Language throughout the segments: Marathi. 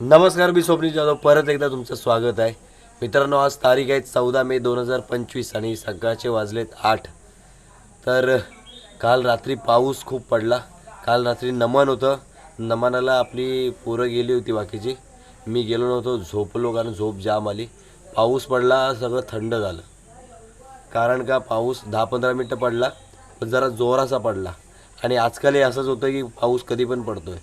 नमस्कार मी स्वप्नील जाधव. परत एकदा तुमचं स्वागत आहे. मित्रांनो आज तारीख आहे चौदा मे दोन हजार पंचवीस आणि सकाळचे वाजलेत आठ. तर काल रात्री पाऊस खूप पडला. काल रात्री नमन होतं. नमनाला आपली पोरं गेली होती बाकीची. मी गेलो नव्हतो. झोपलो कारण झोप जाम आली. पाऊस पडला सगळं थंड झालं. कारण का पाऊस दहा पंधरा मिनटं पडला पण जरा जोराचा पडला. आणि आजकाल हे असंच होतं की पाऊस कधी पण पडतोय.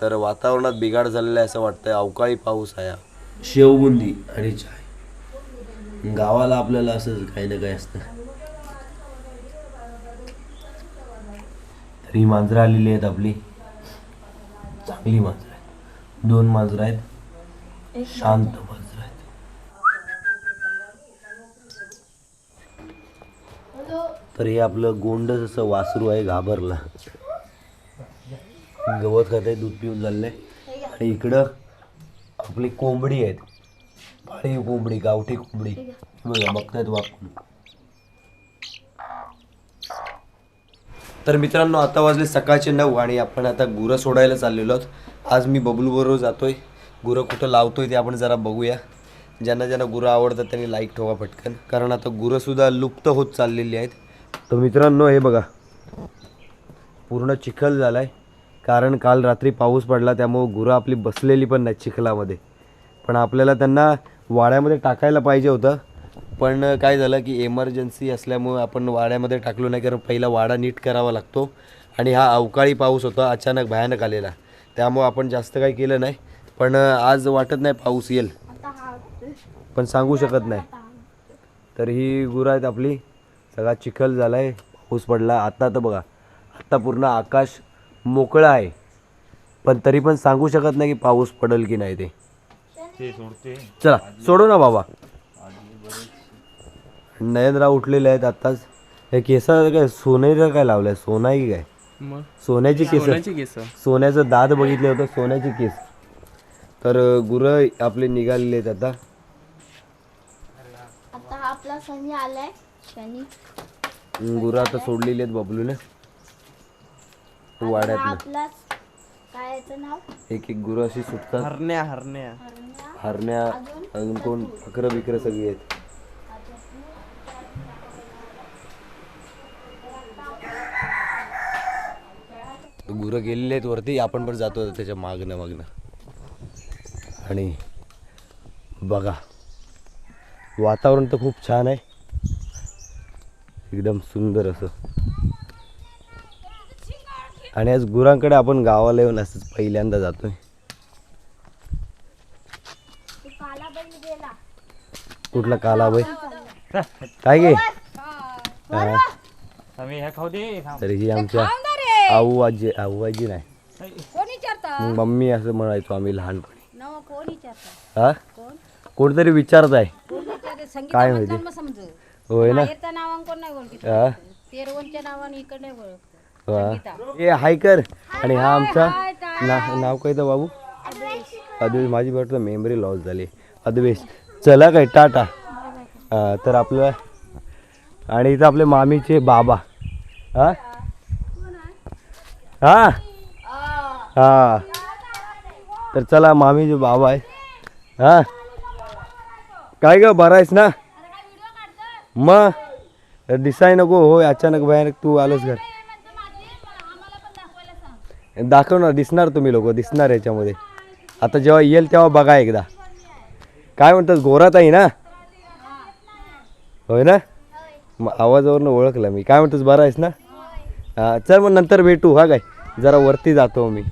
तर वातावरणात बिघाड झालेला आहे असं वाटतंय. अवकाळी पाऊस आहे हा. शेवबुंदी आणि चाय. गावाला आपल्याला असंच काही ना काही असतं. तर ही मांजरं आलेली आहेत आपली. चांगली मांजरं आहेत. दोन मांजरं आहेत. शांत मांजरं आहेत तर हे आपलं गोंड असं वासरू आहे घाबरला. गवत खात आहे दूध पिऊन चाललंय. आणि इकडं आपली कोंबडी आहेत. पाळीव कोंबडी गावठी कोंबडी. बघा बघतायत वाकून तर मित्रांनो आता वाजले सकाळचे नऊ आणि आपण आता गुरं सोडायला चाललेलो आहोत. आज मी बबलूबरोबर जातोय. गुरं कुठं लावतोय ते आपण जरा बघूया. ज्यांना ज्यांना गुरं आवडतात त्यांनी लाईक ठेवा पटकन. कारण आता गुरंसुद्धा लुप्त होत चाललेली आहेत. तर मित्रांनो हे बघा. पूर्ण चिखल झाला आहे कारण काल रात्री पाऊस पडला त्यामुळं गुरं आपली बसलेली पण नाही चिखलामध्ये. पण आपल्याला त्यांना वाड्यामध्ये टाकायला पाहिजे होतं. पण काय झालं की एमर्जन्सी असल्यामुळं आपण वाड्यामध्ये टाकलो नाही कारण पहिला वाडा नीट करावा लागतो. आणि हा अवकाळी पाऊस होता अचानक भयानक आलेला. त्यामुळं आपण जास्त काही केलं नाही. पण आज वाटत नाही पाऊस येईल. पण सांगू शकत नाही. तर ही गुरं आहेत आपली. सगळा चिखल झाला आहे पाऊस पडला. आता तर बघा आत्ता पूर्ण आकाश मोकळं आहे. पण तरी पण सांगू शकत नाही की पाऊस पडेल की नाही ते. चला सोडू ना बाबा. नयनराव उठलेले आहेत आत्ताच. हे केसा काय सोनेचं काय लावलंय? सोना की काय? मग? सोन्याची केस सोन्याची केस सोन्याचं दात बघितले होतं सोन्याची केस. तर गुरं आपले निघालेले आहेत आता. आता आपला शनी आलाय. गुरं आता सोडलेली आहेत बबलूने. आपलाच. काय याचं नाव? एक एक गुरं अशी सुटतात. हरण्या हरण्या. हरण्या. अजून? कोण? बकरं बिकरं सगळी आहेत. गुरं गेलेली आहेत वरती. आपण पण जातो त्याच्या मागणं मागणं आणि बघा वातावरण तर खूप छान आहे. एकदम सुंदर असं. आणि आज गुरांकडे आपण गावाला येऊन असंच पहिल्यांदा जातोय. तू काला बैल गेला कुठला काला बाई काय गे? हा, आम्ही ह्या खाऊ दे थांब. तर ही आमच्या आऊ आजी आऊ आजी नाही. मम्मी असं म्हणायचो आम्ही लहानपणी. हा? कोणतरी विचारत आहे. काय माहिती? होय ना? येता नावान कोण नाही ओळखीत हा तेरवनच्या नावाने इकडे नाही ओळखत. वा. ए हाय कर. आणि हा आमचा ना नाव काय तर बाबू? अद्वेश. माझी वाटतं मेमरी लॉस झाली. अद्वेश. चला काय टाटा. हा, तर आपलं आणि इथं आपले मामीचे बाबा. हा हा? हा. तर चला मामीचे बाबा आहे. हा? काय ग बरा आहेस ना? मग दिसाय नको होय अचानक भयानक तू आलोस घर. दाखवणार दिसणार तुम्ही लोक दिसणार याच्यामध्ये. आता जेव्हा येईल तेव्हा बघा एकदा. काय म्हणतात गोरात आहे ना? होय ना? मग आवाजावरनं ओळखलं मी. काय म्हणतोस बरा आहेस ना? हां चल मग नंतर भेटू हा काय? जरा वरती जातो मी.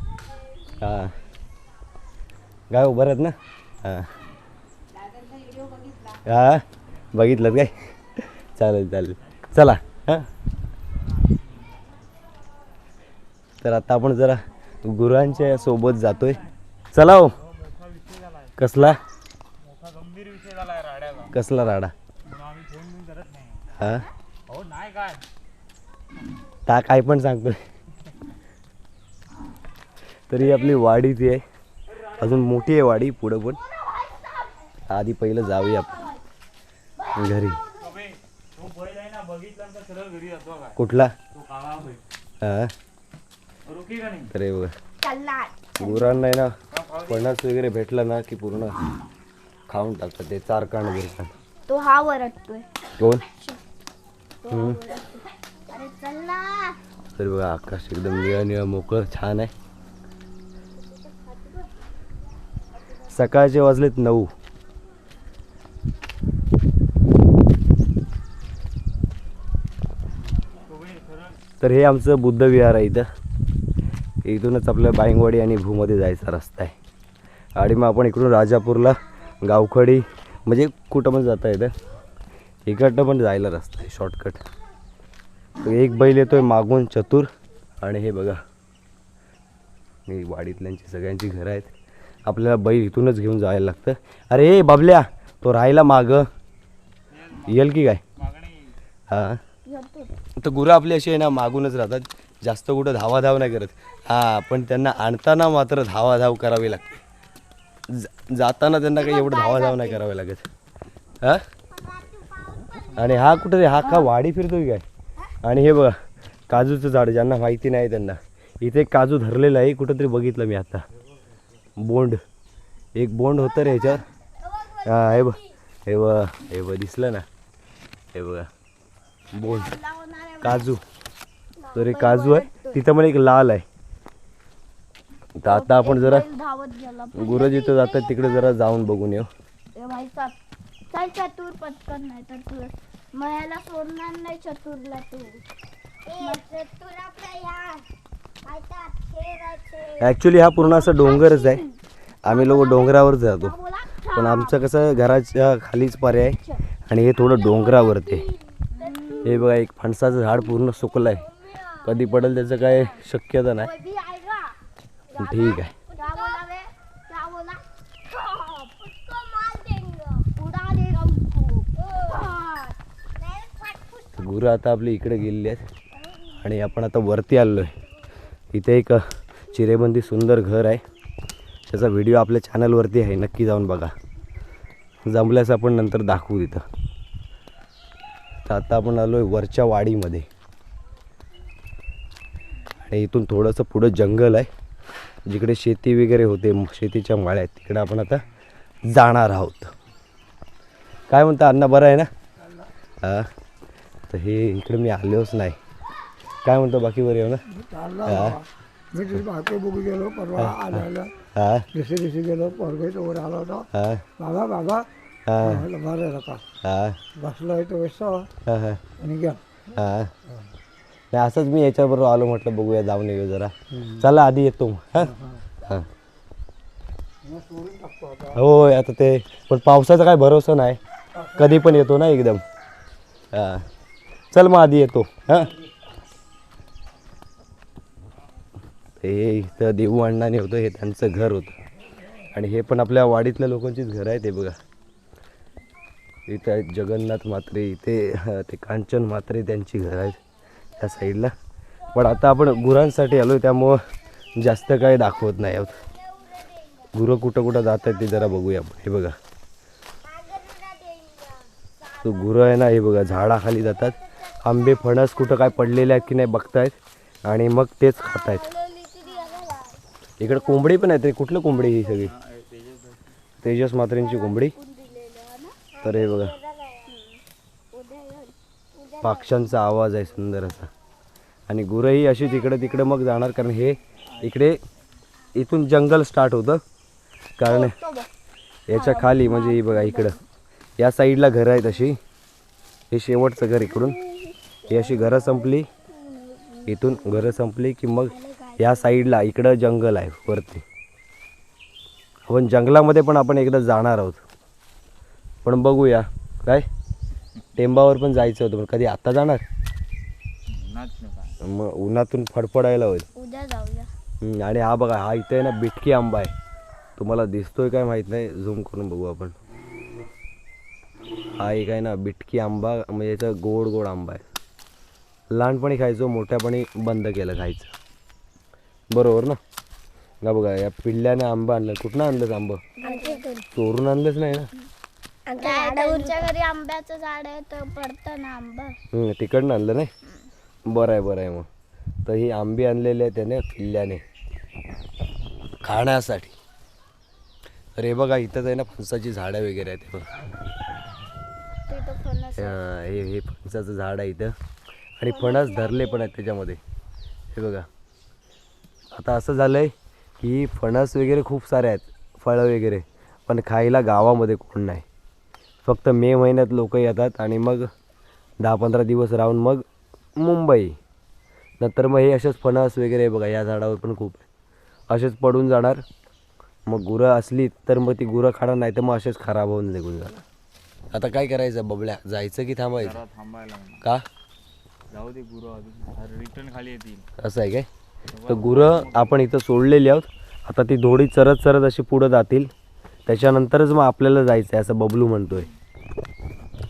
हां. काय उभं आहेत ना? हां. हां बघितलं काय? चालेल चालेल. चला हां? तर आता आपण जरा गुरांच्या सोबत जातोय. चला हो. कसला? गंभीर विषय कसला राडा? हा? ता काय पण सांगतोय. तरी आपली वाडी ती आहे. अजून मोठी आहे वाडी पुढं पण. आधी पहिलं जाऊया आपण. घरी अबे, तो बैल आहे ना बघितल्यानंतर सरळ घरी जातो काय कुठला? तो काळा बैल हा. रुकी का नाही? तर हे बघा गुरांना आहे ना फणस वगैरे भेटलं ना की पूर्ण खाऊन टाकतात ते चार कांड बिरकांड. तो हा वरटतोय. कोण. अरे चला. तर बघा आकाश एकदम निळं निळं मोकळं छान आहे. सकाळचे वाजलेत नऊ. तर हे आमचं बुद्ध विहार आहे इथं. इथूनच आपल्या बायंगवाडी आणि भूमध्ये जायचा रस्ता आहे. आणि मग आपण इकडून राजापूरला गावखडी म्हणजे कुठं पण जाता येतं. इकडनं पण जायला रस्ता आहे शॉर्टकट एक बैल येतोय मागून चतुर. आणि हे बघा हे वाडीतल्यांची सगळ्यांची घरं आहेत. आपल्याला बैल इथूनच घेऊन जायला लागतं. अरे बाबल्या तो राहायला माग. येल की काय? हां. तर गुरं आपली अशी आहे ना मागूनच राहतात. जास्त कुठं धावाधाव नाही करत. हां पण त्यांना आणताना मात्र धावाधाव करावी लागते. जा- जाताना त्यांना काही एवढं धावाधाव नाही करावी लागत. हां? आणि हा कुठं रे? हा का वाडी फिरतोय काय? आणि हे बघा काजूचं झाड ज्यांना माहिती नाही त्यांना. इथे एक काजू धरलेलं आहे कुठंतरी बघितलं मी आता. बोंड. एक बोंड होतं रे ह्याच्यावर. हा हे बघ. हे बघ हे बघ दिसलं ना. हे बघा. बोंड काजू. तर एक काजू आहे. तिथं पण एक लाल आहे. तर आता आपण जरा बैल गुरं जिथं जातात तिकडे जरा जाऊन बघून येऊ. ए भाई चल. चल चतुर पटकन नाही तर तू मग ह्याला सोडणार नाही चतुरला तू. चतुर ॲक्च्युली हा पूर्ण असा डोंगरच आहे. आम्ही लोक डोंगरावर जातो. पण आमचं कसं घराच्या खालीच पर्याय आहे. आणि हे थोडं डोंगरावरती आहे. हे बघा एक फणसाचं झाड पूर्ण सुकलं आहे कधी पडेल त्याचं काय शक्यता नाही. ठीक आहे. गुरु आता आपली इकडे गेलेली आहेत. आणि आपण आता वरती आलो आहे इथे एक चिरेबंदी सुंदर घर आहे. त्याचा व्हिडिओ आपल्या चॅनलवरती आहे. नक्की जाऊन बघा. जमल्यास आपण नंतर दाखवू तिथं. तर आता आपण आलो आहे वरच्या वाडीमध्ये. आणि इथून थोडंसं पुढं जंगल आहे. जिकडे शेती वगैरे होते शेतीच्या माळ्या आहेत तिकडे आपण आता जाणार आहोत. काय म्हणता अण्णा बरं आहे ना? हां? तर हे इकडे मी आलोच नाही. काय म्हणतो बाकी बरं येऊ ना? हा? मी तुझी बायको बघू गेलो परवा हा दुसऱ्या दिवशी गेलो आला होता. बाबा बाबा हा हा हा हा हा नाही असंच मी याच्याबरोबर आलो म्हटलं बघूया जाऊन येऊ जरा चला आधी येतो हा हा होय आता ते पण पावसाचा काय भरोसा नाही कधी पण येतो ना एकदम हा चल मग आधी येतो हा हे इथं देऊ अण्णाने होतं हे त्यांचं घर होतं आणि हे पण आपल्या वाडीतल्या लोकांचीच घर आहे ते बघा इथं आहेत जगन्नाथ म्हात्रे इथे ते कांचन म्हात्रे त्यांची घर आहेत त्या साईडला. पण आता आपण गुरांसाठी आलो त्यामुळं जास्त काही दाखवत नाही आहोत. गुरं कुठं कुठं जात आहेत ते जरा बघूया आपण. हे बघा. तो गुरं आहे ना हे बघा झाडाखाली जातात. आंबे फणस कुठं काय पडलेले आहेत की नाही बघतायत. आणि मग तेच खात आहेत इकडे कोंबडी पण आहे कुठलं कोंबडी ही सगळी? तेजस मात्रेंची कोंबडी. तर हे बघा. पक्ष्यांचा आवाज आहे सुंदर असा. आणि गुरंही अशी तिकडे तिकडे मग जाणार कारण हे इकडे इथून जंगल स्टार्ट होतं. कारण याच्या खाली म्हणजे ही बघा इकडं. या साईडला घरं आहेत अशी. हे शेवटचं घर इकडून. ही अशी घरं संपली. इथून घरं संपली की मग या साईडला इकडं जंगल आहे वरती. आपण जंगलामध्ये पण आपण एकदा जाणार आहोत. पण बघूया. काय? टेंबावर पण जायचं होतं पण कधी आता जाणार? मग उन्हातून फडफडायला होईल. उद्या जाऊया. हम्म, आणि हा बघा हा इथे आहे ना बिटकी आंबा आहे. तुम्हाला दिसतोय काय माहीत नाही झूम करून बघू आपण. हा एक आहे ना बिटकी आंबा म्हणजे याचा गोड गोड आंबा आहे. लहानपणी खायचो मोठ्यापणी बंद केलं खायचं. बरोबर ना? का बघा या पिल्ल्याने आंबा आणलं. कुठनं आणलं आंबं? चोरून आणलंच नाही ना? घरी आंब्याचं झाड आहे तर पडतं ना आंबा. हम्म, तिकडनं आणलं नाही? बरं आहे बरं आहे मग. तर ही आंबे आणलेले आहे त्याने पिल्ल्याने खाण्यासाठी. हे बघा इथंच आहे ना फणसाची झाडं वगैरे आहेत हे बघा. फणस अं, हे हे फणसाचं झाड आहे इथं. आणि फणस धरले पण आहेत त्याच्यामध्ये. हे बघा. आता असं झालं आहे की फणस वगैरे खूप सारे आहेत फळं वगैरे. पण खायला गावामध्ये कोण नाही. फक्त मे महिन्यात लोक येतात आणि मग दहा पंधरा दिवस राहून मग मुंबई. नंतर मग हे असेच फणस वगैरे बघा या झाडावर पण खूप. आहे असेच पडून जाणार. मग गुरं असली तर मग ती गुरं खाणार नाही तर मग असेच खराब होऊन निघून जाणार. आता काय करायचं बबल्या? जायचं की थांबायचं? थांबायला. का? जाऊ दे गुरु अजून. रिटर्न खाली येतील. असं आहे काय? तर गुरं आपण इथं सोडलेली आहोत. आता ती थोडी चरत चरत अशी पुढं जातील. त्याच्यानंतरच मग आपल्याला जायचं आहे असं बबलू म्हणतोय.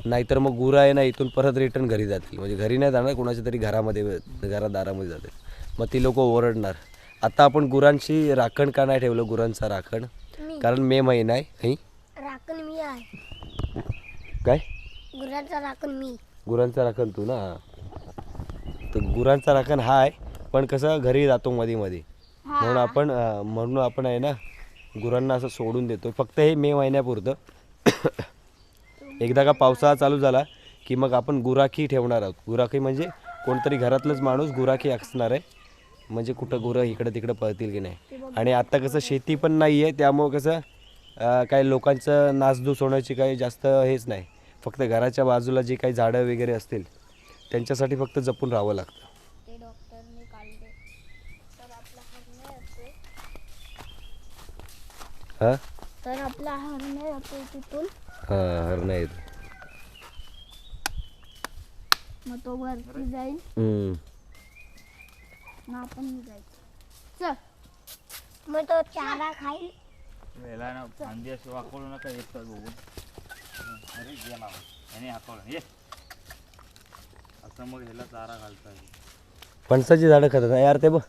नाहीतर मग गुरं आहे ना इथून परत रिटर्न घरी जातील. म्हणजे घरी नाही जाणार कोणाच्या तरी घरामध्ये घरात दारामध्ये जातील. मग ती लोक ओरडणार. आता आपण गुरांची राखण का नाही ठेवलं गुरांचा राखण? कारण मे महिना आहे हं? राखण मी आहे. काय? गुरांचा राखण मी. गुरांचा राखण तू ना? तर गुरांचा राखण हा आहे पण कसं घरी जातो मध्ये मध्ये म्हणून आपण म्हणून आपण आहे ना गुरांना असं सोडून देतो फक्त हे मे महिन्यापुरतं. एकदा का पावसाळा चालू झाला की मग आपण गुराखी ठेवणार आहोत. गुराखी म्हणजे कोणतरी घरातलंच माणूस गुराखी असणार आहे. म्हणजे कुठं गुरं इकडं तिकडं पळतील की नाही. आणि आत्ता कसं शेती पण नाही आहे त्यामुळं कसं काही लोकांचं नासधूस होण्याची काही जास्त हेच नाही. फक्त घराच्या बाजूला जी काही झाडं वगैरे असतील त्यांच्यासाठी फक्त जपून राहावं लागतं ते डॉक्टरने काढले तर आपला हरणे येते हां? तर आपला हरणे येते तिथून. हां हरणं येतो मग तो वरती जाईल. मग आपण जायचं चल. मग तो चारा खाईल. याला ना फांदी अशी वाकवलं नका बघून. अरे गेला याने हाकवलं. ये. असं मग ह्याला चारा घालता फणसाची झाडं खातात ना. यार ते बघ.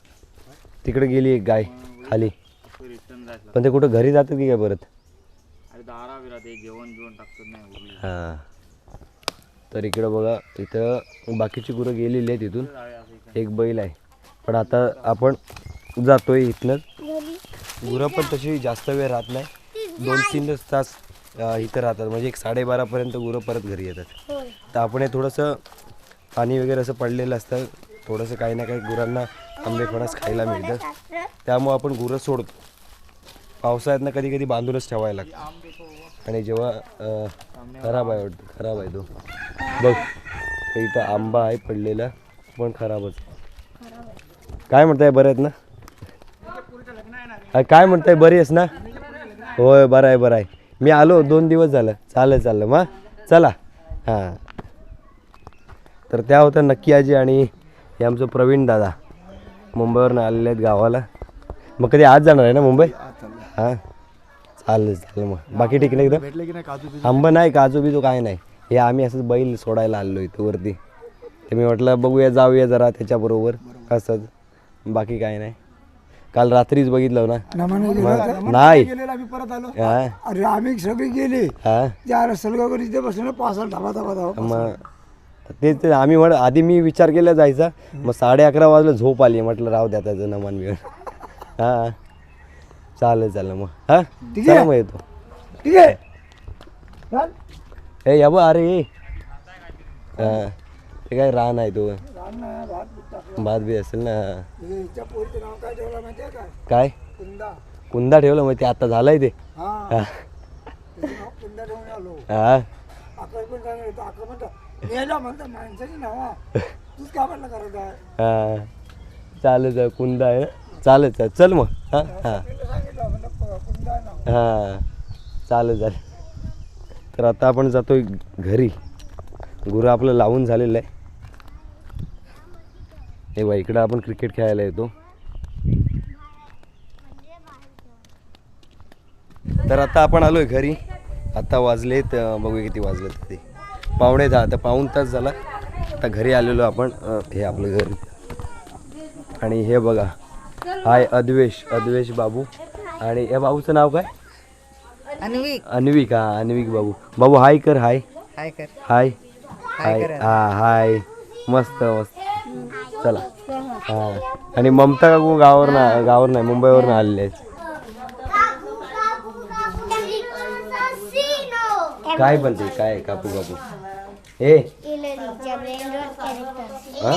तिकडे गेली एक गाय खाली. रिटर्न जायचं. पण ते कुठं घरी जातात की काय परत? अरे दारा बिरात एक जेवण बिवण टाकतात नाही उरली हां. तर इकडं बघा इथं बाकीची गुरं गेलेली आहेत इथून. जाऊया असं इकडे. एक बैल आहे. पण आता आपण जातोय इथनंच घरी गुरं पण तशी जास्त वेळ राहत नाही. दोन तीन तास अं, इथं राहतात. म्हणजे एक साडेबारापर्यंत गुरं परत घरी येतात. तर आपण हे थोडंसं पाणी वगैरे असं पडलेलं असतं. थोडंसं काही ना काही गुरांना आंबे फणस खायला मिळतं त्यामुळं आपण गुरं सोडतो. पावसाळ्यात ना कधी कधी बांधूनच ठेवायला लागतं. आणि जेव्हा खराब आहे वाटतं खराब आहे तो. बघ इथं आंबा आहे पडलेला पण खराबच. काय म्हणताय बरं आहेत ना? अरे काय म्हणताय बरी आहेस ना? होय बरं आहे बरं आहे. मी आलो दोन दिवस झालं. चालेल चाललं. मग चला. हां. तर त्या होत्या नक्की आजी आणि हे आमचं प्रवीण दादा. मुंबईवरून आलेले आहेत गावाला. मग कधी आज जाणार आहे ना मुंबई? हां? चालेल चालेल मग. बाकी ठीक नाही एकदम आंबा नाही काजू बिजू काय नाही. हे आम्ही असंच बैल सोडायला आलेलो इथं वरती. ते मी म्हटलं बघूया जाऊया जरा त्याच्याबरोबर. असंच बाकी काय नाही. काल रात्रीच बघितलं ना? मग- नाही. गेलेला आम्ही परत आलो. हा. अरे आम्ही सगळी गेली. हा. त्या सलगावर इथे बसलो पासा धाबा धाबा धाबा मग तेच ते आम्ही म्हण आधी मी विचार केला जायचा. मग साडे अकरा वाजलं झोप आली. म्हटलं राहू द्या त्याचं नमान बिमान. हां. चालेल चालेल मग. हां? ठीक आहे. मग येतो. ठीक आहे. चाल. ए या बा अरे. हां. ते काय रान आहे तो. भात बीत टाकला. भात बी असेल ना हां. हे हिच्या पोरीचं नाव काय ठेवलं माहितीये काय काय? कुंदा. कुंदा ठेवलं मग ते आता झालंय ते. हा. हां. त्याचं नाव कुंदा ठेवून आलो. हां. अकरा पण सांगितलं होतं अकरा म्हणतं मेला म्हणतं माणसाची नावा तूच का म्हटलं करत आहे? हां. कुंदा आहे. ना चालेल चालेल चल मग. हां हां. तिला सांगितलं म्हणलं प- कुंदा आहे नाव. हां. चालेल चालेल तर आता आपण जातोय घरी. गुरं आपलं लावून झालेलं आहे. हे बा इकडं आपण क्रिकेट खेळायला येतो. तर आता आपण आलोय घरी. आता वाजलेत अं, बघूया किती वाजलेत ते. पावणे दहा आता पाऊण तास झाला आता घरी आलेलो आपण हे आपलं घर आणि हे बघा हाय अद्वेश अद्वेश बाबू आणि या बाबूचं नाव काय अन्विक अन्विक हा अन्विक बाबू बाबू हाय कर हाय हाय कर हाय हाय हा हाय मस्त मस्त चला हा आणि ममता काकू गावावर ना गावावर नाही मुंबईवर आलेले आहेत काय पण ते काय कापू कापू ए इलेलीच्या ब्रेनवर कॅरेक्टर हा?